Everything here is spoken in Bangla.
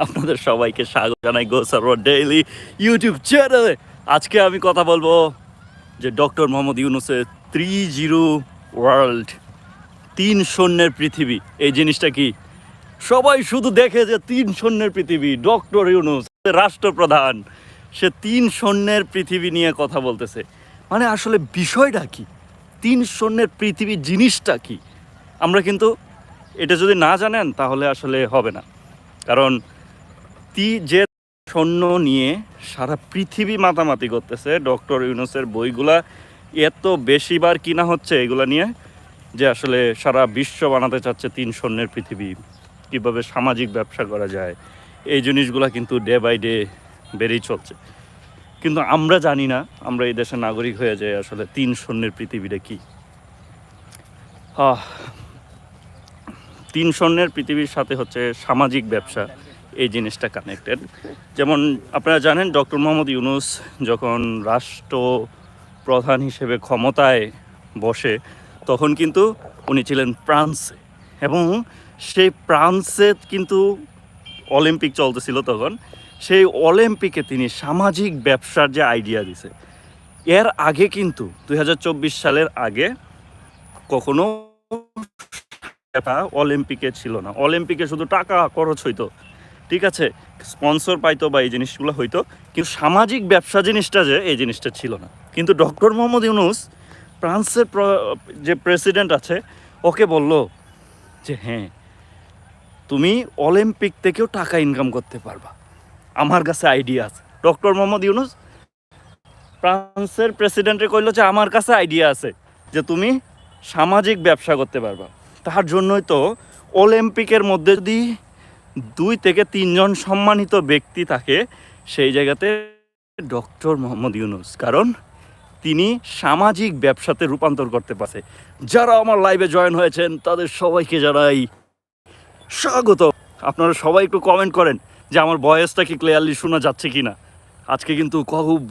আপনাদের সবাইকে স্বাগত জানাই গো সার্ভার ডেইলি ইউটিউব চ্যানেলে আজকে আমি কথা বলব যে ডক্টর মোহাম্মদ ইউনুসের থ্রি জিরো ওয়ার্ল্ড তিন শূন্যের পৃথিবী। এই জিনিসটা কি? সবাই শুধু দেখে যে তিন শূন্যের পৃথিবী ডক্টর ইউনুস রাষ্ট্রপ্রধান, সে তিন শূন্যের পৃথিবী নিয়ে কথা বলতেছে। মানে আসলে বিষয়টা কি? তিন শূন্যের পৃথিবী জিনিসটা কি? আমরা কিন্তু এটা যদি না জানেন, তাহলে আসলে হবে না। কারণ তি যে সৈন্য নিয়ে সারা পৃথিবী মাতামাতি করতেছে, ডক্টর ইউনুসের বইগুলা এত বেশিবার কিনা হচ্ছে এগুলা নিয়ে যে আসলে সারা বিশ্ব বানাতে চাচ্ছে তিন সৈন্যের পৃথিবী। কীভাবে সামাজিক ব্যবসা করা যায়, এই জিনিসগুলা কিন্তু ডে বাই ডে বেড়েই চলছে। কিন্তু আমরা জানি না, আমরা এই দেশের নাগরিক হয়ে যাই আসলে তিন সৈন্যের পৃথিবীটা কি। তিন স্বর্ণের পৃথিবীর সাথে হচ্ছে সামাজিক ব্যবসা। এই জিনিসটা কানেক্টেড যেমন আপনারা জানেন ডক্টর মোহাম্মদ ইউনুস যখন রাষ্ট্র প্রধান হিসেবে ক্ষমতায় বসে, তখন কিন্তু উনি ছিলেন ফ্রান্সে এবং সেই ফ্রান্সে কিন্তু অলিম্পিক চলতেছিল তখন। সেই অলিম্পিকে তিনি সামাজিক ব্যবসার যে আইডিয়া দিছে, এর আগে কিন্তু দু হাজার চব্বিশ সালের আগে কখনো অলিম্পিকে ছিল না। অলিম্পিকে শুধু টাকা খরচ হইতো। ঠিক আছে স্পন্সর পাইতো বা এই জিনিসগুলো হইতো, কিন্তু সামাজিক ব্যবসা জিনিসটা যে, এই জিনিসটা ছিল না। কিন্তু ডক্টর মোহাম্মদ ইউনুস ফ্রান্সের যে প্রেসিডেন্ট আছে, ওকে বলল যে হ্যাঁ তুমি অলিম্পিক থেকেও টাকা ইনকাম করতে পারবা। আমার কাছে আইডিয়া আছে। ডক্টর মোহাম্মদ ইউনুস ফ্রান্সের প্রেসিডেন্টে কইল যে, আমার কাছে আইডিয়া আছে যে, তুমি সামাজিক ব্যবসা করতে পারবা। তার জন্যই তো অলিম্পিকের মধ্যে যদি দুই থেকে তিনজন সম্মানিত ব্যক্তি থাকে সেই জায়গাতে ডক্টর মোহাম্মদ ইউনুস। কারণ তিনি সামাজিক ব্যবসাতে রূপান্তর করতে পারছে। যারা আমার লাইভে জয়েন হয়েছেন, তাদের সবাইকে জানাই স্বাগত। আপনারা সবাই একটু কমেন্ট করেন যে আমার ভয়েসটা কি ক্লিয়ারলি শোনা যাচ্ছে কি না আজকে কিন্তু খুব